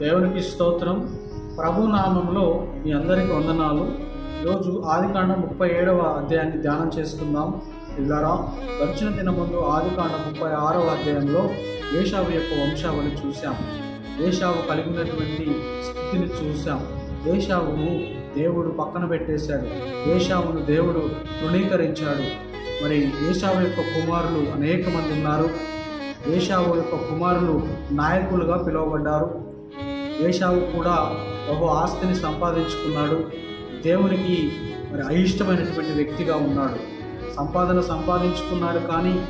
దేవునికి స్తోత్రం. ప్రభునామంలో మీ అందరికీ వందనాలు. ఈరోజు ఆదికాండం ముప్పై ఏడవ అధ్యాయాన్ని ధ్యానం చేసుకుందాం. ఇలారా గడిచిన దిన ముందు ఆదికాండం ముప్పై ఆరవ అధ్యాయంలో ఏషావు యొక్క వంశావళి చూశాం. ఏషావు కలిగినటువంటి స్థితిని చూశాం. ఏషావును దేవుడు పక్కన పెట్టేశాడు. ఏషావును దేవుడు తృణీకరించాడు. మరి ఏషావు యొక్క కుమారులు అనేక మంది ఉన్నారు. ఏషావు యొక్క కుమారులు నాయకులుగా పిలువబడ్డారు. ఏషావు కూడా బహు ఆస్తిని సంపాదించుకున్నాడు. దేవునికి మరి అయిష్టమైనటువంటి వ్యక్తిగా ఉన్నాడు. సంపాదన సంపాదించుకున్నాడు కానీ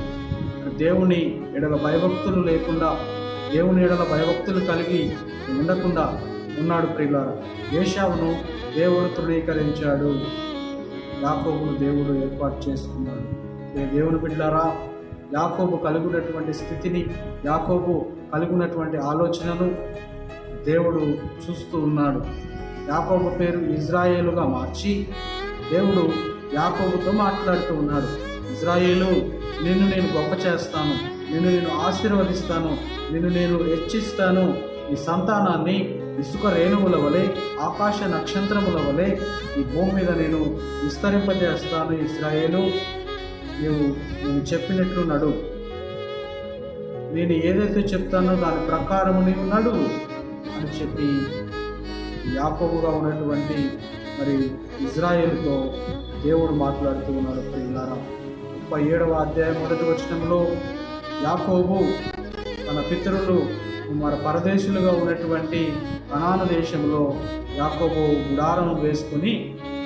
దేవుని ఎడల భయభక్తులు లేకుండా దేవుని ఎడల భయభక్తులు కలిగి ఉండకుండా ఉన్నాడు ప్రియులారా. ఏషావును దేవుడు తృణీకరించాడు. యాకోబును దేవుడు ఏర్పాటు చేసుకున్నాడు. దేవుని బిడ్డారా యాకోబు కలిగినటువంటి స్థితిని యాకోబు కలిగినటువంటి ఆలోచనను దేవుడు చూస్తూ ఉన్నాడు. యాకోబు పేరు ఇజ్రాయేలుగా మార్చి దేవుడు యాకోబుతో మాట్లాడుతూ ఉన్నాడు. ఇజ్రాయేలు నిన్ను నేను గొప్ప చేస్తాను. నిన్ను నేను ఆశీర్వదిస్తాను. నిన్ను నేను హెచ్చిస్తాను. ఈ సంతానాన్ని ఇసుక రేణువుల వలె ఆకాశ నక్షత్రముల వలె ఈ భూమి మీద నేను విస్తరింపజేస్తాను ఇస్రాయేలు నీవు నేను చెప్పినట్లు నడు నేను ఏదైతే చెప్తానో దాని ప్రకారము నీవు నడువు. అని చెప్పి యాపవుగా ఉన్నటువంటి మరి ఇజ్రాయేల్తో దేవుడు మాట్లాడుతూ ఉన్నాడు ప్రియులారా. ముప్పై ఏడవ అధ్యాయం మొదటి వచనంలో యాకోబు తన పితరులు మన పరదేశులుగా ఉన్నటువంటి అనాన దేశంలో యాకోబు గుడారం వేసుకుని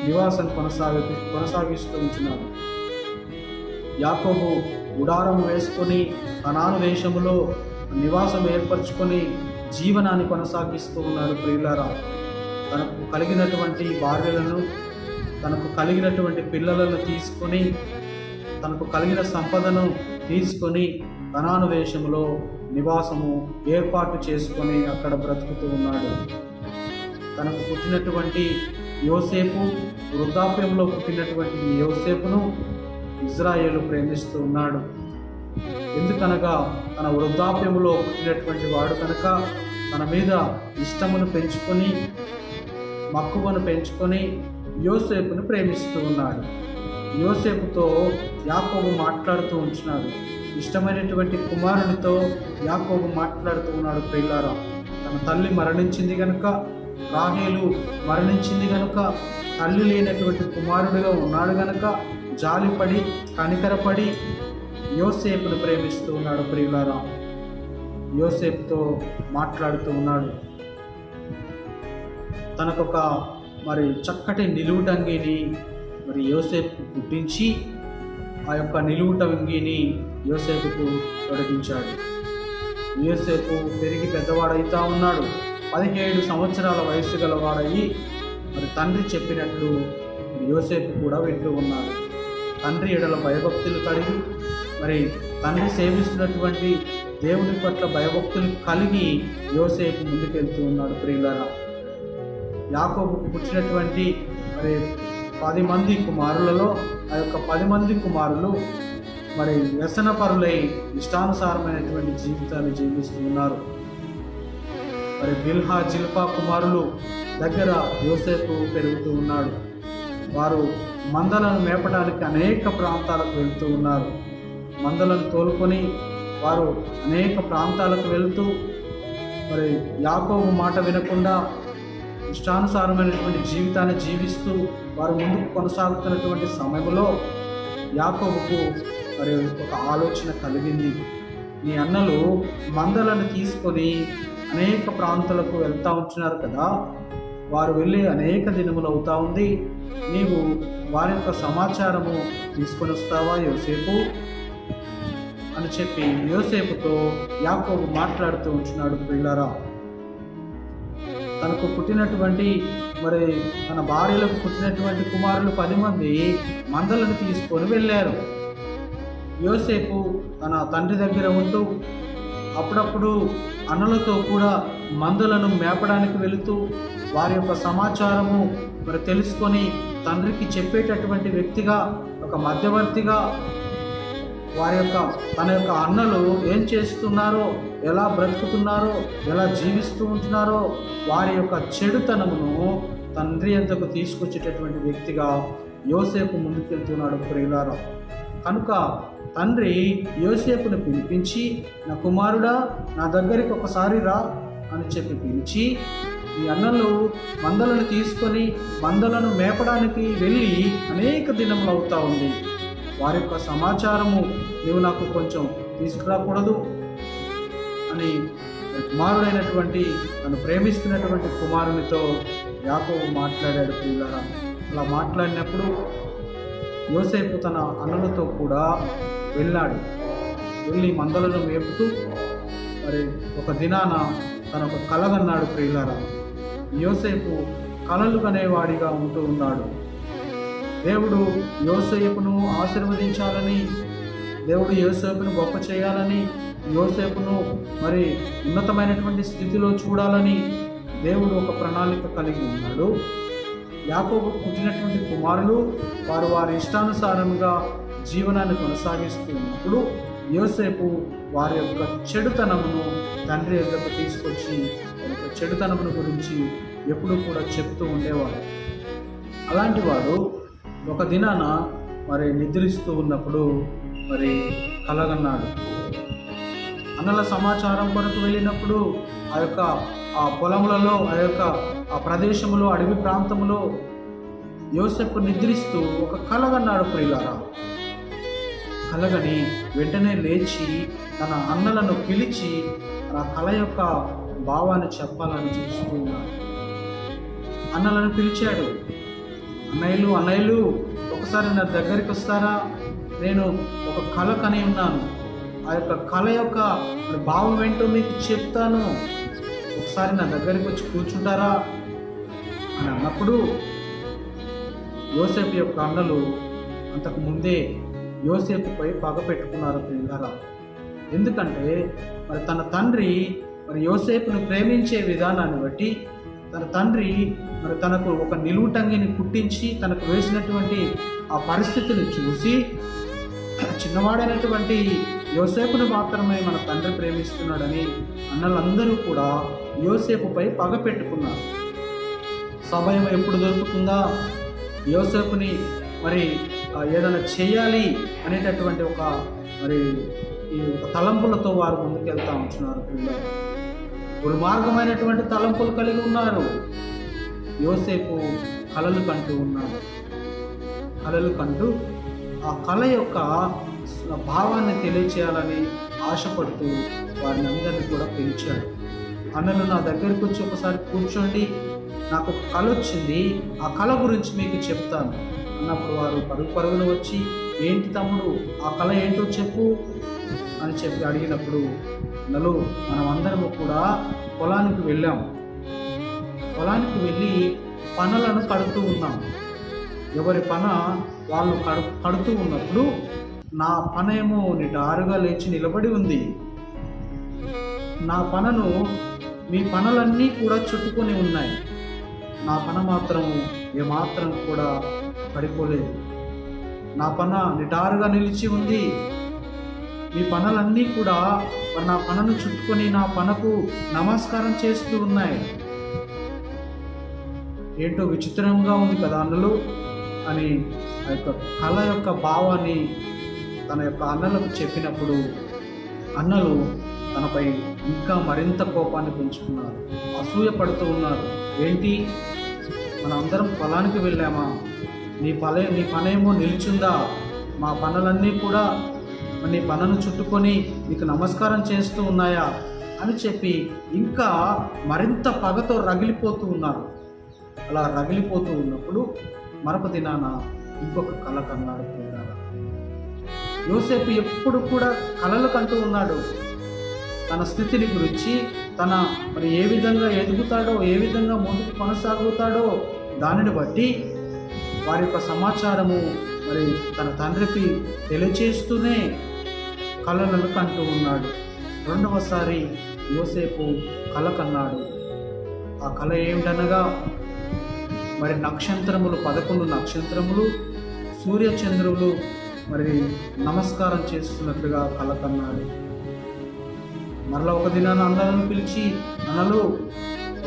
నివాసం కొనసాగి కొనసాగిస్తూ ఉంటున్నాడు యాకోబు గుడారం వేసుకొని అనాను దేశంలో నివాసం ఏర్పరచుకొని జీవనాన్ని కొనసాగిస్తూ ఉన్నాడు ప్రియులారా. తనకు కలిగినటువంటి భార్యలను తనకు కలిగినటువంటి పిల్లలను తీసుకొని తనకు కలిగిన సంపదను తీసుకొని ధనానువేశంలో నివాసము ఏర్పాటు చేసుకొని అక్కడ బ్రతుకుతూ ఉన్నాడు. తనకు పుట్టినటువంటి యోసేపు వృద్ధాప్యంలో పుట్టినటువంటి ఈ యోసేపును ఇజ్రాయేలు ప్రేమిస్తూ ఉన్నాడు. ఎందుకనగా తన వృద్ధాప్యంలో పుట్టినటువంటి వాడు కనుక తన మీద ఇష్టమును పెంచుకొని మక్కువను పెంచుకొని యోసేపును ప్రేమిస్తూ ఉన్నాడు. యోసేపుతో యాకోబు మాట్లాడుతూ ఉంటున్నాడు ఇష్టమైనటువంటి కుమారునితో యాకోబు మాట్లాడుతూ ఉన్నాడు ప్రియులారా. తన తల్లి మరణించింది కనుక రాహేలు మరణించింది కనుక తల్లి లేనటువంటి కుమారుడిగా ఉన్నాడు గనక జాలిపడి కనికరపడి యోసేపును ప్రేమిస్తూ ఉన్నాడు ప్రియులారా. యోసేపుతో మాట్లాడుతూ ఉన్నాడు. తనకొక మరి చక్కటి నిలువుటంగిని మరి యోసేపు పుట్టించి ఆ యొక్క నిలువుటంగిని యోసేపుకు తొలగించాడు. యోసేపు పెరిగి పెద్దవాడైతా ఉన్నాడు. పదిహేడు సంవత్సరాల వయసు గలవాడయి మరి తండ్రి చెప్పినట్లు యోసేపు కూడా వింటూ ఉన్నాడు. తండ్రి ఎడల భయభక్తులు కలిగి మరి తండ్రి సేవిస్తున్నటువంటి దేవుని పట్ల భయభక్తులు కలిగి యోసేపు ముందుకెళ్తూ ఉన్నాడు ప్రియులరా. యాకోబుకు పుట్టినటువంటి మరి పది మంది కుమారులలో ఆ యొక్క పది మంది కుమారులు మరి వ్యసనపరులై ఇష్టానుసారమైనటువంటి జీవితాన్ని జీవిస్తూ ఉన్నారు. మరి బిల్హా జిల్ఫా కుమారులు దగ్గర యోసేపు పెరుగుతూ ఉన్నాడు. వారు మందలను మేపడానికి అనేక ప్రాంతాలకు వెళ్తూ ఉన్నారు. మందలను తోలుకొని వారు అనేక ప్రాంతాలకు వెళుతూ మరి యాకోబు మాట వినకుండా ఇష్టానుసారమైనటువంటి జీవితాన్ని జీవిస్తూ వారు ముందుకు కొనసాగుతున్నటువంటి సమయంలో యాకోబుకు మరి ఒక ఆలోచన కలిగింది. నీ అన్నలు మందలను తీసుకొని అనేక ప్రాంతాలకు వెళ్తూ ఉంటున్నారు కదా వారు వెళ్ళి అనేక దినములు అవుతా ఉంది. నీవు వారి యొక్క సమాచారము తీసుకొని వస్తావా? యోసేపు అని చెప్పి యోసేపుతో యాకోబు మాట్లాడుతూ ఉంటున్నాడు పిల్లరా తనకు పుట్టినటువంటి మరి తన భార్యలకు పుట్టినటువంటి కుమారులు పది మంది మందలను తీసుకొని వెళ్ళారు. యోసేపు తన తండ్రి దగ్గర ఉంటూ అప్పుడప్పుడు అన్నలతో కూడా మందులను మేపడానికి వెళుతూ వారి యొక్క సమాచారము మరి తెలుసుకొని తండ్రికి చెప్పేటటువంటి వ్యక్తిగా ఒక మధ్యవర్తిగా వారి యొక్క తన యొక్క అన్నలు ఏం చేస్తున్నారో ఎలా బ్రతుకుతున్నారో ఎలా జీవిస్తూ ఉంటున్నారో వారి యొక్క చెడుతనమును తండ్రి ఎంతకు తీసుకొచ్చేటటువంటి వ్యక్తిగా యోసేపు ముందుకెళ్తున్నాడు ప్రియులారా. కనుక తండ్రి యోసేపును పిలిపించి నా కుమారుడా నా దగ్గరికి ఒకసారి రా అని చెప్పి పిలిచి ఈ అన్నలు మందలను తీసుకొని మందలను మేపడానికి వెళ్ళి అనేక దినములు అవుతా ఉంది. వారి యొక్క సమాచారము నీవు నాకు కొంచెం తీసుకురాకూడదు అని కుమారుడైనటువంటి తను ప్రేమిస్తున్నటువంటి కుమారునితో యాకోబు మాట్లాడాడు ప్రియులారా. అలా మాట్లాడినప్పుడు యోసేపు తన అన్నలతో కూడా వెళ్ళాడు. వెళ్ళి మందలను మేపుతూ మరి ఒక దినాన తన ఒక కలగన్నాడు ప్రియులారా. యోసేపు కలలు కనేవాడిగా ఉంటూ ఉన్నాడు. దేవుడు యోసేపును ఆశీర్వదించాలని దేవుడు యోసేపును గొప్ప చేయాలని యోసేపును మరి ఉన్నతమైనటువంటి స్థితిలో చూడాలని దేవుడు ఒక ప్రణాళిక కలిగి ఉన్నాడు. యాకోబు పుట్టినటువంటి కుమారులు వారు వారి ఇష్టానుసారంగా జీవనాన్ని కొనసాగిస్తూ ఉన్నప్పుడు యోసేపు వారి యొక్క చెడుతనమును తండ్రి యొక్క తీసుకొచ్చి యొక్క చెడుతనమును గురించి ఎప్పుడూ కూడా చెప్తూ ఉండేవాడు. అలాంటి వాడు ఒక దినాన మరి నిద్రిస్తూ ఉన్నప్పుడు మరి కలగన్నాడు. అన్నల సమాచారం కొరకు వెళ్ళినప్పుడు ఆ యొక్క ఆ పొలములలో ఆ యొక్క ఆ ప్రదేశములో అడవి ప్రాంతములో యోసెఫ్ నిద్రిస్తూ ఒక కలగన్నాడు ప్రియులారా. కలగని వెంటనే లేచి తన అన్నలను పిలిచి ఆ కళ యొక్క భావాన్ని చెప్పాలని చూస్తూ ఉన్నాడు. అన్నలను పిలిచాడు. అన్నయ్యలు అన్నయ్యలు ఒకసారి నా దగ్గరికి వస్తారా? నేను ఒక కళ కని ఉన్నాను. ఆ యొక్క కళ యొక్క భావం ఏంటో మీకు చెప్తాను. ఒకసారి నా దగ్గరికి వచ్చి కూర్చుంటారా? అని అన్నప్పుడు యోసేపు యొక్క అన్నలు అంతకు ముందే యోసేపుపై పగ పెట్టుకున్నారు పిల్లరా ఎందుకంటే మరి తన తండ్రి మరి యోసేపును ప్రేమించే విధానాన్ని బట్టి తన తండ్రి మరి తనకు ఒక నిలువుటంగిని పుట్టించి తనకు వేసినటువంటి ఆ పరిస్థితిని చూసి చిన్నవాడైనటువంటి యోసేపును మాత్రమే మన తండ్రి ప్రేమిస్తున్నాడని అన్నలందరూ కూడా యోసేపుపై పగ పెట్టుకున్నారు. సమయం ఎప్పుడు దొరుకుతుందా? యోసేపుని మరి ఏదైనా చేయాలి అనేటటువంటి ఒక మరి ఈ ఒక తలంపులతో వారు ముందుకెళ్తా ఉంటున్నారు పిల్లలు. దుర్మార్గమైనటువంటి తలంపులు కలిగి ఉన్నారు. యోసేపు కళలు కంటూ ఉన్నాడు. కళలు కంటూ ఆ కళ యొక్క భావాన్ని తెలియచేయాలని ఆశపడుతూ వారిని అందరినీ కూడా పిలిచాడు. అన్నలు నా దగ్గరికి వచ్చి ఒకసారి కూర్చోండి. నాకు ఒక కళ వచ్చింది. ఆ కళ గురించి మీకు చెప్తాను. అన్నప్పుడు వారు పరుగు పరుగున వచ్చి ఏంటి తమ్ముడు? ఆ కళ ఏంటో చెప్పు. అని చెప్పి అడిగినప్పుడు నలు మనం అందరము కూడా పొలానికి వెళ్ళాం. పొలానికి వెళ్ళి పనులను కడుతూ ఉన్నాం. ఎవరి పన వాళ్ళు కడు కడుతూ ఉన్నప్పుడు నా పన ఏమో నిటారుగా లేచి నిలబడి ఉంది. నా పనను మీ పనులన్నీ కూడా చుట్టుకొని ఉన్నాయి. నా పన మాత్రం ఏమాత్రం కూడా పడిపోలేదు. నా పన నిటారుగా నిలిచి ఉంది. మీ పనులన్నీ కూడా మరి నా పనను చుట్టుకొని నా పనకు నమస్కారం చేస్తూ ఉన్నాయి. ఏంటో విచిత్రంగా ఉంది కదా అన్నలు అని ఆ యొక్క కళ యొక్క భావాన్ని తన యొక్క అన్నలకు చెప్పినప్పుడు అన్నలు తనపై ఇంకా మరింత కోపాన్ని పెంచుకున్నారు. అసూయ పడుతూ ఉన్నారు. ఏంటి? మనందరం అందరం పొలానికి వెళ్ళామా? నీ పలే నీ పనేమో నిలిచిందా? మా పనులన్నీ కూడా నీ పనులను చుట్టుకొని నీకు నమస్కారం చేస్తూ ఉన్నాయా? అని చెప్పి ఇంకా మరింత పగతో రగిలిపోతూ ఉన్నారు. అలా రగిలిపోతూ ఉన్నప్పుడు మరొక దినాన ఇంకొక కళ కన్నాడు యోసేపు ఎప్పుడు కూడా కళలు కంటూ ఉన్నాడు. తన స్థితిని గురించి తన మరి ఏ విధంగా ఎదుగుతాడో ఏ విధంగా ముందుకు కొనసాగుతాడో దానిని బట్టి వారి యొక్క సమాచారము మరి తన తండ్రికి తెలియచేస్తూనే కళలను కంటూ ఉన్నాడు. రెండవసారి యోసేపు కళ కన్నాడు. ఆ కళ ఏమిటనగా మరి నక్షత్రములు పదకొండు నక్షత్రములు సూర్యచంద్రులు మరి నమస్కారం చేస్తున్నట్లుగా కళ కన్నాడు. మరలా ఒక దినాన అందరం పిలిచి అన్నలు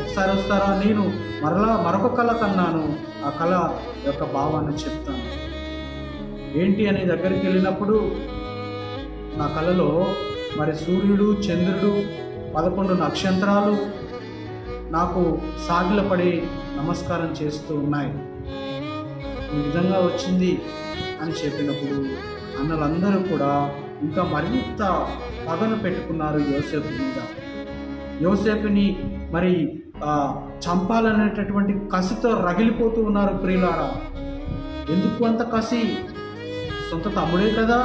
ఒకసారి వస్తారా? నేను మరలా మరొక కళ కన్నాను. ఆ కళ యొక్క భావాన్ని చెప్తాను. ఏంటి? అనే దగ్గరికి వెళ్ళినప్పుడు నా కళలో మరి సూర్యుడు చంద్రుడు పదకొండు నక్షత్రాలు నాకు సాగిలపడి నమస్కారం చేస్తూ ఉన్నాయి. ఈ విధంగా వచ్చింది అని చెప్పినప్పుడు అన్నలందరూ కూడా ఇంకా మరింత పగను పెట్టుకున్నారు యోసేపు మీద. యోసేపుని మరి చంపాలనేటటువంటి కసితో రగిలిపోతూ ఉన్నారు ప్రియులారా. ఎందుకు అంత కసి? సొంత తమ్ముడే కదా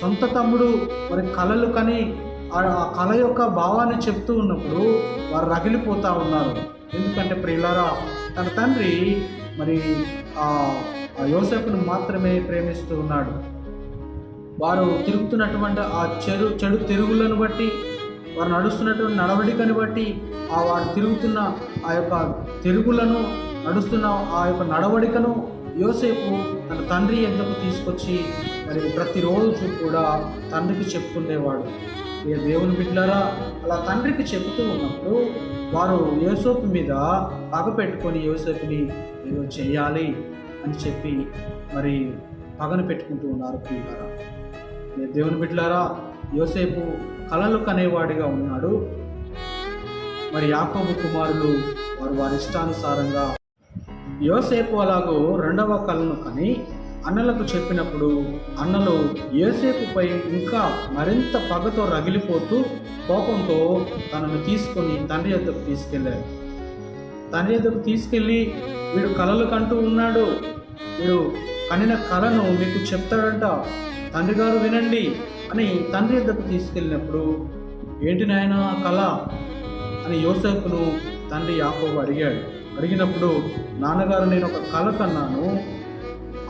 సొంత తమ్ముడు మరి కళలు కని ఆ ఆ కళ యొక్క భావాన్ని చెప్తూ ఉన్నప్పుడు వారు రగిలిపోతూ ఉన్నారు. ఎందుకంటే ప్రియులారా తన తండ్రి మరి ఆ యోసేపును మాత్రమే ప్రేమిస్తూ ఉన్నాడు. వారు తిరుగుతున్నటువంటి ఆ చెడు చెడు తిరుగులను బట్టి వారు నడుస్తున్నటువంటి నడవడికని బట్టి ఆ వారు తిరుగుతున్న ఆ యొక్క తిరుగులను నడుస్తున్న ఆ యొక్క నడవడికను యోసేపు తన తండ్రి ఎందుకు తీసుకొచ్చి మరి ప్రతిరోజు కూడా తండ్రికి చెప్పుకునేవాడు ఏ దేవుని బిడ్డలారా అలా తండ్రికి చెబుతూ ఉన్నప్పుడు వారు యోసేపు మీద పగ పెట్టుకొని యోసేపుని ఏదో చేయాలి అని చెప్పి మరి పగను పెట్టుకుంటూ ఉన్నారు ప్రియులారా. ఏ దేవుని బిడ్డలారా యోసేపు కలలు కనేవాడిగా ఉన్నాడు. మరి యాకోబు కుమారులు వారు వారి ఇష్టానుసారంగా యోసేపు అలాగూ రెండవ కళను కని అన్నలకు చెప్పినప్పుడు అన్నలు యోసేపుపై ఇంకా మరింత పగతో రగిలిపోతూ కోపంతో తనను తీసుకొని తండ్రి యొద్దకు తీసుకెళ్ళారు తండ్రి యొద్దకు తీసుకెళ్ళి వీడు కలలు కంటూ ఉన్నాడు. వీడు కనిన కళను మీకు చెప్తాడంట. తండ్రి గారు వినండి అని తండ్రి యొద్దకు తీసుకెళ్ళినప్పుడు ఏంటి నాయన కళ అని యోసేపును తండ్రి యాకోబు అడిగాడు. అడిగినప్పుడు నాన్నగారు నేను ఒక కళ కన్నాను.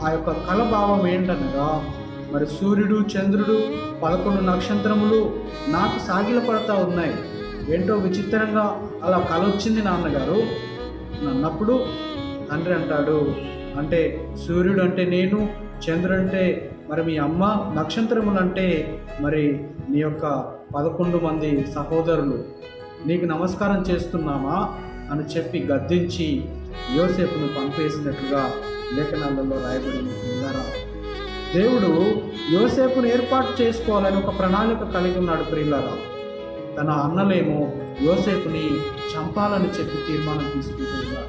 ఆ యొక్క కళ భావం ఏంటనగా మరి సూర్యుడు చంద్రుడు పదకొండు నక్షత్రములు నాకు సాగిల పడతా ఉన్నాయి. ఏంటో విచిత్రంగా అలా కళ వచ్చింది నాన్నగారు. అన్నప్పుడు తండ్రి అంటాడు అంటే సూర్యుడు అంటే నేను చంద్రుడు అంటే మరి మీ అమ్మ నక్షత్రములు అంటే మరి నీ యొక్క పదకొండు మంది సహోదరులు. నీకు నమస్కారం చేస్తున్నామా అని చెప్పి గద్దించి యోసేపును పంపేసినట్లుగా లేఖనాలలో రాయబడిన పిల్లరా దేవుడు యోసేపును ఏర్పాటు చేసుకోవాలని ఒక ప్రణాళిక కలిగి ఉన్నాడు ప్రియులారా. తన అన్నలేమో యోసేపుని చంపాలని చెప్పి తీర్మానం తీసుకుంటున్నారు.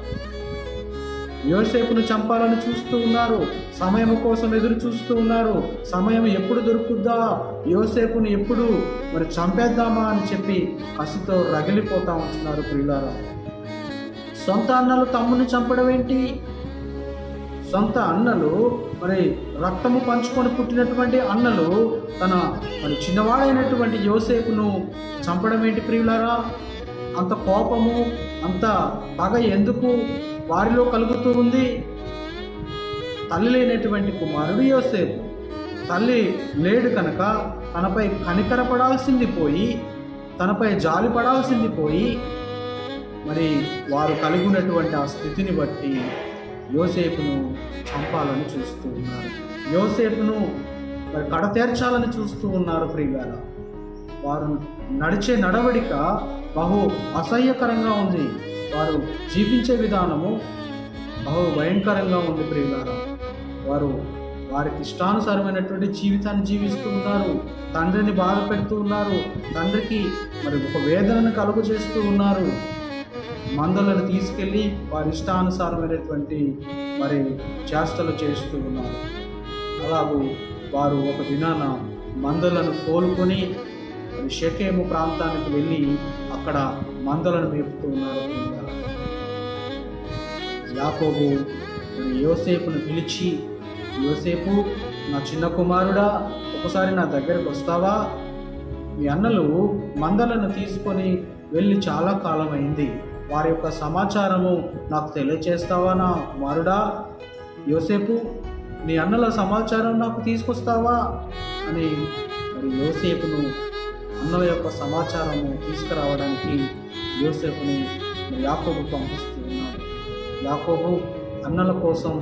యోసేపును చంపాలని చూస్తూ ఉన్నారు. సమయం కోసం ఎదురు చూస్తూ ఉన్నారు. సమయం ఎప్పుడు దొరుకుద్దా? యోసేపుని ఎప్పుడు? మరి చంపేద్దామా అని చెప్పి కసితో రగిలిపోతా ఉంటున్నారు ప్రియులారా. సొంత అన్నలు తమ్ముని చంపడం ఏంటి? సొంత అన్నలు మరి రక్తము పంచుకొని పుట్టినటువంటి అన్నలు తన మరి చిన్నవాడైనటువంటి యోసేపును చంపడం ఏంటి ప్రియులారా? అంత కోపము అంత పగ ఎందుకు వారిలో కలుగుతూ ఉంది? తల్లి లేనటువంటి కుమారుడు యోసేపు. తల్లి లేడు కనుక తనపై కనికరపడాల్సింది పోయి తనపై జాలి పడాల్సింది పోయి మరి వారు కలిగి ఉన్నటువంటి ఆ స్థితిని బట్టి యోసేపును చంపాలని చూస్తూ ఉన్నారు. యోసేపును మరి కడతేర్చాలని చూస్తూ ఉన్నారు ప్రియుల వారు నడిచే నడవడిక బహు అసహ్యకరంగా ఉంది. వారు జీవించే విధానము బహు భయంకరంగా ఉంది ప్రియులార. వారు వారికి ఇష్టానుసారమైనటువంటి జీవితాన్ని జీవిస్తూ ఉన్నారు. తండ్రిని బాధ పెడుతూ ఉన్నారు. తండ్రికి మరి ఒక వేదనను కలుగు చేస్తూ ఉన్నారు. మందలను తీసుకెళ్ళి వారి ఇష్టానుసారమైనటువంటి మరి చేష్టలు చేస్తూ ఉన్నారు. అలాగూ వారు ఒక దినాన మందులను కోలుకొని షకేము ప్రాంతానికి వెళ్ళి అక్కడ మందలను మేపుతూ ఉన్నారు. యాకోబు యోసేపును పిలిచి యోసేపు నా చిన్న కుమారుడా ఒకసారి నా దగ్గరకు వస్తావా? మీ అన్నలు మందలను తీసుకొని వెళ్ళి చాలా కాలం అయింది వారి యొక్క సమాచారము నాకు తెలియచేస్తావా నా కుమారుడా? యోసేపు నీ అన్నల సమాచారం నాకు తీసుకొస్తావా? అని మరి యోసేపును అన్నల యొక్క సమాచారము తీసుకురావడానికి యోసేపుని యాకోబు పంపిస్తూ ఉన్నాడు యాకోబు అన్నల కోసం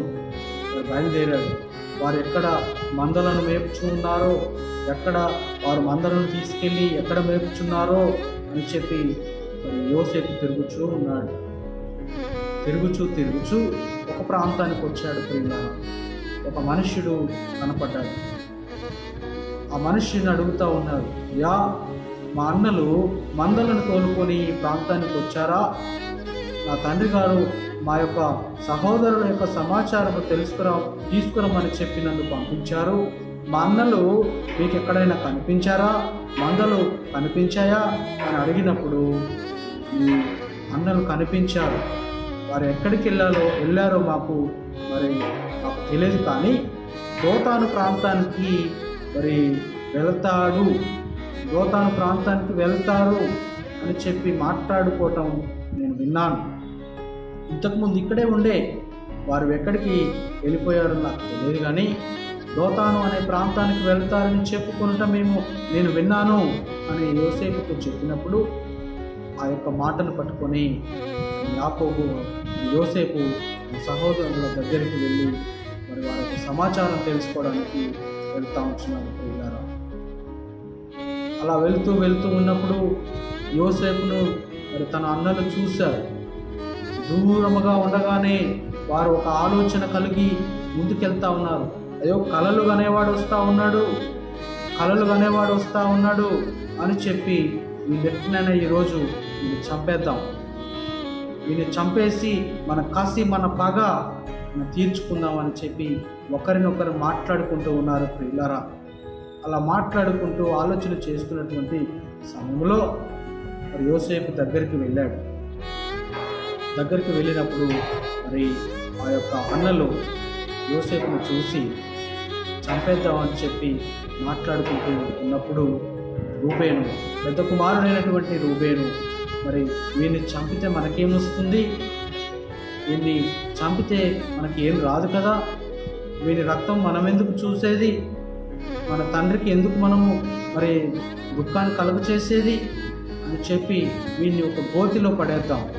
బయలుదేరాడు. వారు ఎక్కడ మందలను మేపుచున్నారో ఎక్కడ వారు మందలను తీసుకెళ్ళి ఎక్కడ మేపుచున్నారో అని చెప్పి యోసేపు తిరుగుచూ ఉన్నాడు. తిరుగుచూ తిరుగుచూ ఒక ప్రాంతానికి వచ్చాడు ప్రియుల ఒక మనుష్యుడు కనపడ్డాడు. ఆ మనుష్యుని అడుగుతా ఉన్నారు యా మా అన్నలు మందలను తోలుకొని ఈ ప్రాంతానికి వచ్చారా? నా తండ్రి గారు మా యొక్క సహోదరుల యొక్క సమాచారం తెలుసుకురా తీసుకురమ్మని చెప్పి నన్ను పంపించారు. మా అన్నలు మీకు ఎక్కడైనా కనిపించారా? మందలు కనిపించాయా? అని అడిగినప్పుడు ఈ అన్నలు కనిపించారు. వారు ఎక్కడికి వెళ్ళాలో వెళ్ళారో మాకు మరి మాకు తెలియదు కానీ దోతాను ప్రాంతానికి మరి వెళ్తాడు. దోతాను ప్రాంతానికి వెళ్తారు అని చెప్పి మాట్లాడుకోవటం నేను విన్నాను. ఇంతకుముందు ఇక్కడే ఉండే వారు ఎక్కడికి వెళ్ళిపోయారో నాకు తెలియదు కానీ దోతాను అనే ప్రాంతానికి వెళ్తారని చెప్పుకునటం మేము నేను విన్నాను అని యోసేపుకు చెప్పినప్పుడు ఆ యొక్క మాటను పట్టుకొని యాకోబు యోసేపు సహోదరుల దగ్గరికి వెళ్ళి మరి వారి యొక్క సమాచారం తెలుసుకోవడానికి వెళ్తా ఉంటున్నారు ప్రియులారా. అలా వెళ్తూ వెళ్తూ ఉన్నప్పుడు యోసేపును మరి తన అన్నలు చూశారు. దూరముగా ఉండగానే వారు ఒక ఆలోచన కలిగి ముందుకెళ్తా ఉన్నారు. అయ్యో కలలు కనేవాడు వస్తూ ఉన్నాడు కలలు కనేవాడు వస్తూ ఉన్నాడు అని చెప్పి ఈ వ్యక్తినైనా ఈరోజు వీళ్ళు చంపేద్దాం. వీళ్ళని చంపేసి మన కసి మన పగ మనం తీర్చుకుందాం అని చెప్పి ఒకరినొకరు మాట్లాడుకుంటూ ఉన్నారు ప్రియులరా. అలా మాట్లాడుకుంటూ ఆలోచన చేస్తున్నటువంటి సమయంలో మరి యోసేపు దగ్గరికి వెళ్ళాడు. దగ్గరికి వెళ్ళినప్పుడు మరి ఆ యొక్క అన్నలు యోసేపును చూసి చంపేద్దామని చెప్పి మాట్లాడుకుంటూ ఉన్నప్పుడు రూబేను పెద్ద కుమారుడైనటువంటి రూబేను మరి వీడిని చంపితే మనకేమొస్తుంది వీడిని చంపితే మనకి ఏం రాదు కదా? వీని రక్తం మనం ఎందుకు చూసేది? మన తండ్రికి ఎందుకు మనము మరి దుఃఖాన్ని కలుగు చేసేది? అని చెప్పి వీడిని ఒక గోతిలో పడేద్దాం.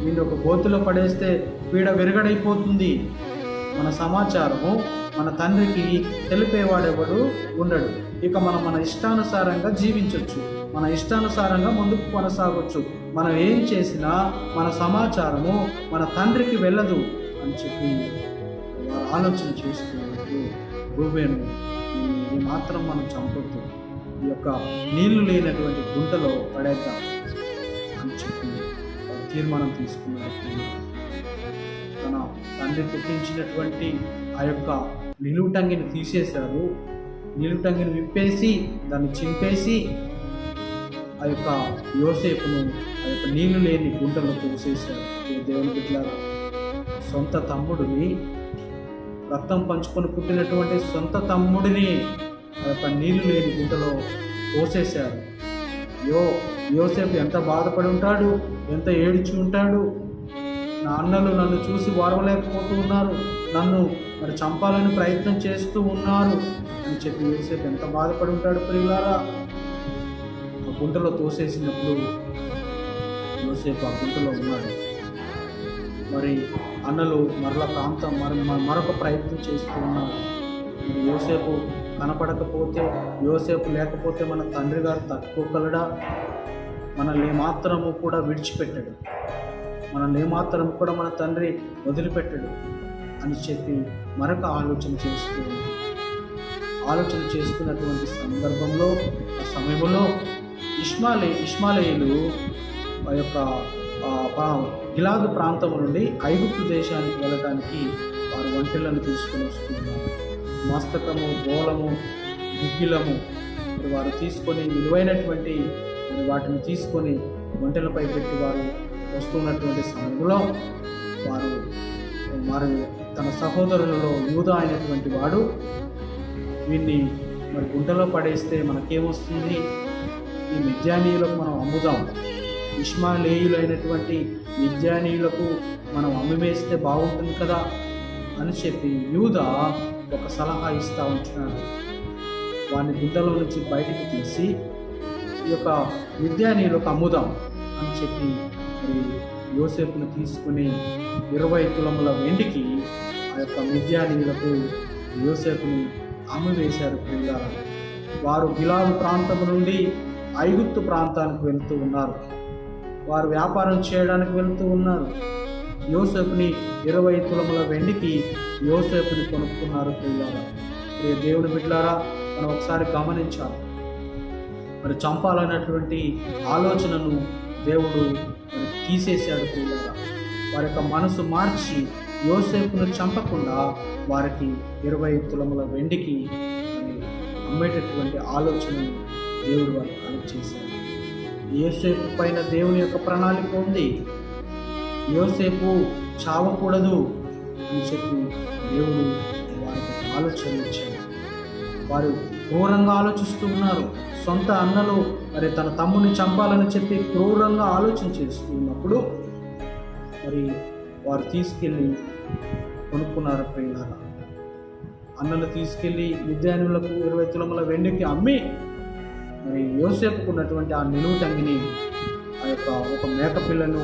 వీడిని ఒక గోతిలో పడేస్తే పీడ విరగడైపోతుంది. మన సమాచారము మన తండ్రికి తెలిపేవాడెవడు ఉండడు. ఇక మనం మన ఇష్టానుసారంగా జీవించవచ్చు మన ఇష్టానుసారంగా ముందుకు కొనసాగొచ్చు. మనం ఏం చేసినా మన సమాచారము మన తండ్రికి వెళ్ళదు అని చెప్పి ఆలోచన చేస్తున్నప్పుడు రూబేను ఈ- మాత్రం మనం చంపొద్దు. ఈ యొక్క నీళ్ళు లేనటువంటి గుంటలో పడేద్దాం అని చెప్పి తీర్మానం తీసుకున్నట్టు తన తండ్రి పుట్టించినటువంటి ఆ యొక్క నిలువుటంగిని తీసేశారు. నిలువుటంగిని విప్పేసి దాన్ని చింపేసి ఆ యొక్క యోసేపును ఆ యొక్క నీళ్ళు లేని గుంటలో పోసేశారు దేవుని బిడ్డలారా సొంత తమ్ముడిని రక్తం పంచుకొని పుట్టినటువంటి సొంత తమ్ముడిని ఆ యొక్క నీళ్ళు లేని గుంటలో పోసేశారు యో యోసేపు ఎంత బాధపడి ఉంటాడు ఎంత ఏడ్చి ఉంటాడు? నా అన్నలు నన్ను చూసి వారవలేకపోతూ ఉన్నారు నన్ను మరి చంపాలని ప్రయత్నం చేస్తూ ఉన్నారు అని చెప్పి యోసేపు ఎంత బాధపడి ఉంటాడు పిల్లారా గుంటలో తోసేసినప్పుడు యోసేపు ఆ గుంటలో ఉన్నాడు. మరి అన్నలు మరల ప్రాంతం మరి మరొక ప్రయత్నం చేస్తూ ఉన్నారు. మరి యోసేపు కనపడకపోతే యోసేపు లేకపోతే మన తండ్రి గారు తట్టుకోగలడా? మనల్ని ఏమాత్రము కూడా విడిచిపెట్టడు. మనల్ని ఏమాత్రం కూడా మన తండ్రి వదిలిపెట్టడు అని చెప్పి మరొక ఆలోచన చేస్తూ ఆలోచన చేసుకున్నటువంటి సందర్భంలో ఆ సమయంలో ఇష్మాలే ఇష్మాలేయులు ఆ యొక్క గిలాదు ప్రాంతం నుండి ఐగుప్తు దేశానికి వెళ్ళడానికి వారు ఒంటెలను తీసుకొని వస్తున్నారు. మస్తకము బోలము గుగ్గిలము. వారు తీసుకొని విలువైనటువంటి వాటిని తీసుకొని ఒంటెలపై పెట్టి వారు వస్తున్నటువంటి సమయంలో వారు వారు తన సహోదరులలో యూదా అయినటువంటి వాడు వీన్ని మరి గుంటలో పడేస్తే మనకేమొస్తుంది? ఈ మిద్యానీయులకు మనం అమ్ముదాం. ఇష్మాలేయులైనటువంటి మిద్యానీయులకు మనం అమ్మివేస్తే బాగుంటుంది కదా అని చెప్పి యూద ఒక సలహా ఇస్తా ఉంటున్నాడు వాడిని గుంటలో నుంచి బయటికి తీసి ఈ యొక్క విద్యానీయులకు అమ్ముదాం అని చెప్పి మరి యోసేపును తీసుకుని ఇరవై తులముల వెండికి ఆ యొక్క మిద్యానీయులకు యోసేపుని అమ్మివేశారు ప్రియులారా. వారు గిలాదు ప్రాంతం నుండి ఐగుప్తు ప్రాంతానికి వెళ్తూ ఉన్నారు. వారు వ్యాపారం చేయడానికి వెళ్తూ ఉన్నారు. యోసేపుని ఇరవై తులముల వెండికి యోసేపుని కొనుక్కున్నారు పిల్లారా ప్రియ దేవుని బిడ్డారా మనం ఒకసారి గమనించాలి. మరి చంపాలన్నటువంటి ఆలోచనను దేవుడు మరి తీసేశాడు పిల్లారా వారి యొక్క మనసు మార్చి యోసేపును చంపకుండా వారికి ఇరవై తులముల వెండికి అమ్మేటటువంటి ఆలోచనను దేవుడు వాళ్ళు కలుగు చేశాడు. యోసేపు పైన దేవుని యొక్క ప్రణాళిక ఉంది. యోసేపు చావకూడదు అని చెప్పి దేవుడు వారికి ఆలోచన ఇచ్చాడు. వారు క్రూరంగా ఆలోచిస్తూ ఉన్నారు. సొంత అన్నలు మరి తన తమ్ముని చంపాలని చెప్పి క్రూరంగా ఆలోచన చేస్తూ ఉన్నప్పుడు మరి వారు తీసుకెళ్ళి కొనుక్కున్నారు ప్రియులారా అన్నలు తీసుకెళ్ళి విద్యానులకు ఇరవై తులముల వెండికి అమ్మి మరి యోసేపుకున్నటువంటి ఆ నిలువు తంగిని ఆ యొక్క ఒక మేకపిల్లను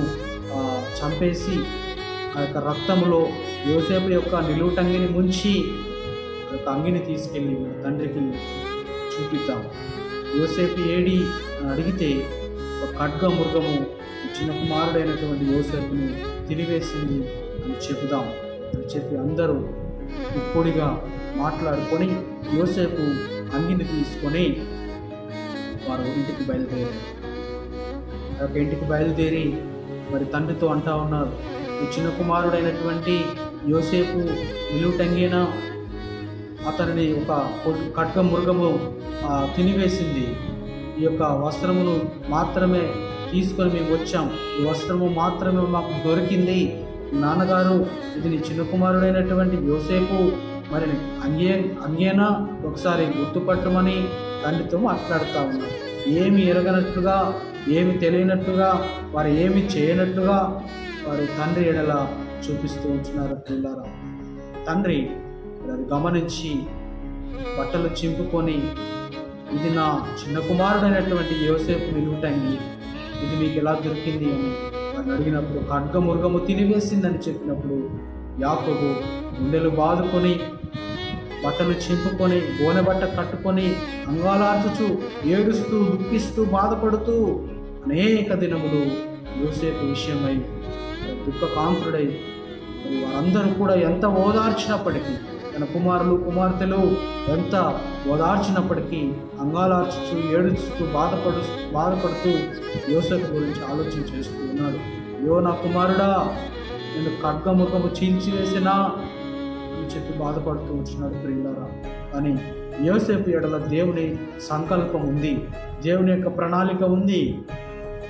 చంపేసి ఆ యొక్క రక్తంలో యోసేపు యొక్క నిలువు టంగిని ముంచి ఆ యొక్క అంగిని తీసుకెళ్ళి తండ్రికి చూపిద్దాం. యోసేపు ఏడి అని అడిగితే ఒక ఖడ్గ మృగము చిన్న కుమారుడైనటువంటి యోసేపుని తిరివేసింది అని చెబుదాం అని చెప్పి అందరూ ఇప్పుడిగా మాట్లాడుకొని యోసేపు అంగిని తీసుకొని వారు ఇంటికి బయలుదేరారు. ఆ యొక్క ఇంటికి బయలుదేరి మరి తండ్రితో అంటా ఉన్నారు ఈ చిన్న కుమారుడైనటువంటి యోసేపు నిలువుటంగేనా అతనిని ఒక కట్క మృగము తినివేసింది. ఈ యొక్క వస్త్రమును మాత్రమే తీసుకొని మేము వచ్చాం. ఈ వస్త్రము మాత్రమే మాకు దొరికింది. నాన్నగారు ఇది నీ చిన్న కుమారుడైనటువంటి యోసేపు మరి అంగే అంగేనా ఒకసారి గుర్తుపట్టమని తండ్రితో మాట్లాడుతూ ఉన్నారు ఏమి ఎరగనట్లుగా ఏమి తెలియనట్లుగా వారు ఏమి చేయనట్లుగా వారు తండ్రి ఎడలా చూపిస్తూ ఉంటున్నారు పిల్లారా. తండ్రి అది గమనించి బట్టలు చింపుకొని ఇది నా చిన్న కుమారుడైనటువంటి యోసేపు నిలువుటంగి ఇది మీకు ఎలా దొరికింది అని అని అడిగినప్పుడు ఖడ్గ మృగము తినివేసిందని చెప్పినప్పుడు యాకోబు గుండెలు బాదుకొని బట్టలు చింపుకొని గోనెబట్ట కట్టుకొని అంగాలార్చుచు ఏడుస్తూ దుఃఖిస్తూ బాధపడుతూ అనేక దినములు యోసేపు విషయమై దుఃఖకాంతుడై వారందరూ కూడా ఎంత ఓదార్చినప్పటికీ తన కుమారులు కుమార్తెలు ఎంత ఓదార్చినప్పటికీ అంగాలార్చుచు ఏడుస్తూ బాధపడు బాధపడుతూ యోసేపు గురించి ఆలోచన చేస్తూ ఉన్నాడు. యో నా కుమారుడా నేను ఖడ్గముఖము చీల్చివేసినా చెప్పి బాధపడుతూ వచ్చినాడు ప్రియులారా. అని యోసేపు ఎడల దేవుని సంకల్పం ఉంది. దేవుని యొక్క ప్రణాళిక ఉంది.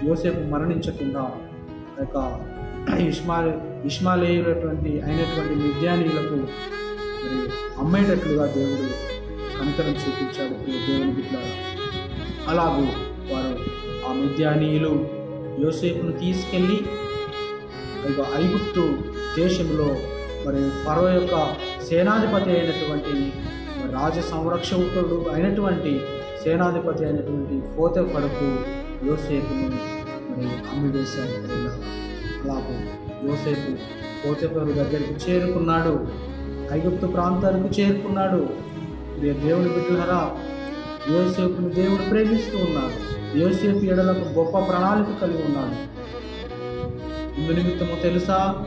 యోసేపు మరణించకుండా యొక్క ఇష్మా ఇష్మాలేయులటువంటి అయినటువంటి విద్యానీయులకు మరి అమ్మేటట్లుగా దేవుడు కనికరం చూపించాడు దేవుని బిడ్డలారా. అలాగూ వారు ఆ మిద్యానీయులు యోసేపును తీసుకెళ్ళి ఐగుప్తు దేశంలో మరి ఫరో యొక్క సేనాధిపతి అయినటువంటి రాజ సంరక్షకుడు అయినటువంటి సేనాధిపతి అయినటువంటి ఫోతెఫరుకు యోసేపును మరి అమ్మివేశాడు పిల్లలు. అలాగే యోసేపు పోతేపరు దగ్గరికి చేరుకున్నాడు. ఐగుప్తు ప్రాంతానికి చేరుకున్నాడు. ప్రియ దేవుని బిడ్డలరా యోసేపుని దేవుడు ప్రేమిస్తూ ఉన్నాడు. యోసేపు ఎడలకు గొప్ప ప్రణాళిక కలిగి ఉన్నాడు. ఇందు నిమిత్తము తెలుసా?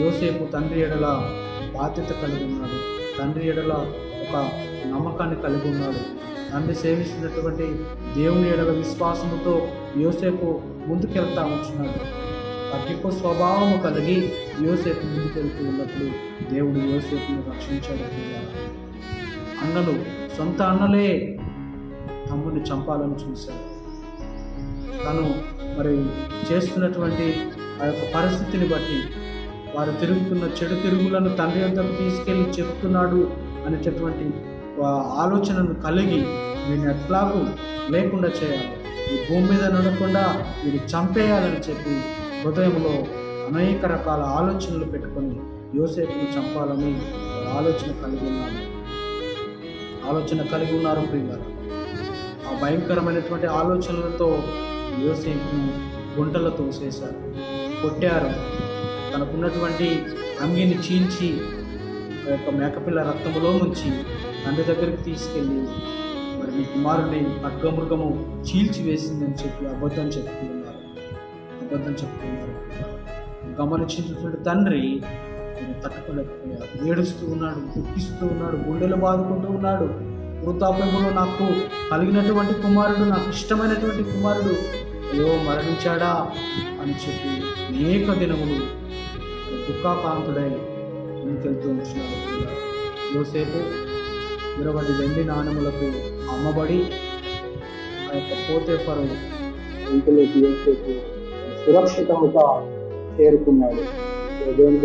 యోసేపు తండ్రి ఎడల బాధ్యత కలిగి ఉన్నాడు. తండ్రి ఎడల ఒక నమ్మకాన్ని కలిగి ఉన్నాడు. తండ్రి సేవిస్తున్నటువంటి దేవుని ఎడల విశ్వాసముతో యోసేపు ముందుకెళ్తా ఉంటున్నాడు తగ్గిపో స్వభావము కలిగి యోసేపు ముందుకెళ్తూ ఉన్నప్పుడు దేవుడు యోసేపును రక్షించాడు అన్నలు సొంత అన్నలే తమ్ముని చంపాలని చూశారు. తను మరి చేస్తున్నటువంటి ఆ యొక్క పరిస్థితిని బట్టి వారు తిరుగుతున్న చెడు తిరుగులను తండ్రి వద్దకు తీసుకెళ్ళి చెప్తున్నాడు అనేటటువంటి ఆలోచనను కలిగి వీరిని ఎట్లాగూ లేకుండా చేయాలి. ఈ భూమి మీద నడకుండా వీరు చంపేయాలని చెప్పి హృదయంలో అనేక రకాల ఆలోచనలు పెట్టుకొని యోసేపును చంపాలని ఆలోచన కలిగి ఉన్నారు. ఆలోచన కలిగి ఉన్నారు ప్రియులారా. ఆ భయంకరమైనటువంటి ఆలోచనలతో యోసేపును గుంటలతో చేశారు. కొట్టారు. తనకున్నటువంటి అంగిని చీల్చి ఆ యొక్క మేకపిల్ల రక్తములో ముంచి తండ్రి దగ్గరికి తీసుకెళ్ళి మరి మీ కుమారుడిని కుమారుని ఖడ్గమృగము చీల్చి వేసిందని చెప్పి అబద్ధం చెప్తూ ఉన్నారు అబద్ధం చెప్తూ ఉన్నారు గమనించినటువంటి తండ్రి నేను తట్టుకోలేకపోయాడు. ఏడుస్తూ ఉన్నాడు దుఃఖిస్తూ ఉన్నాడు గుండెలు బాదుకుంటూ ఉన్నాడు. వృతాపంలో నాకు కలిగినటువంటి కుమారుడు నాకు ఇష్టమైనటువంటి కుమారుడు అయ్యో మరణించాడా అని చెప్పి అనేక దినములు దుఃఖాకాంతుడై ముందుకెళ్తూ ఉంటున్నాడు ప్రియులారా. యోసేపు ఇరవై వెండి నాణములకు అమ్మబడి ఆ యొక్క పోతేఫరు ఇంటిలోకి యోసేపు సురక్షితముగా చేరుకున్నాడు దేవుని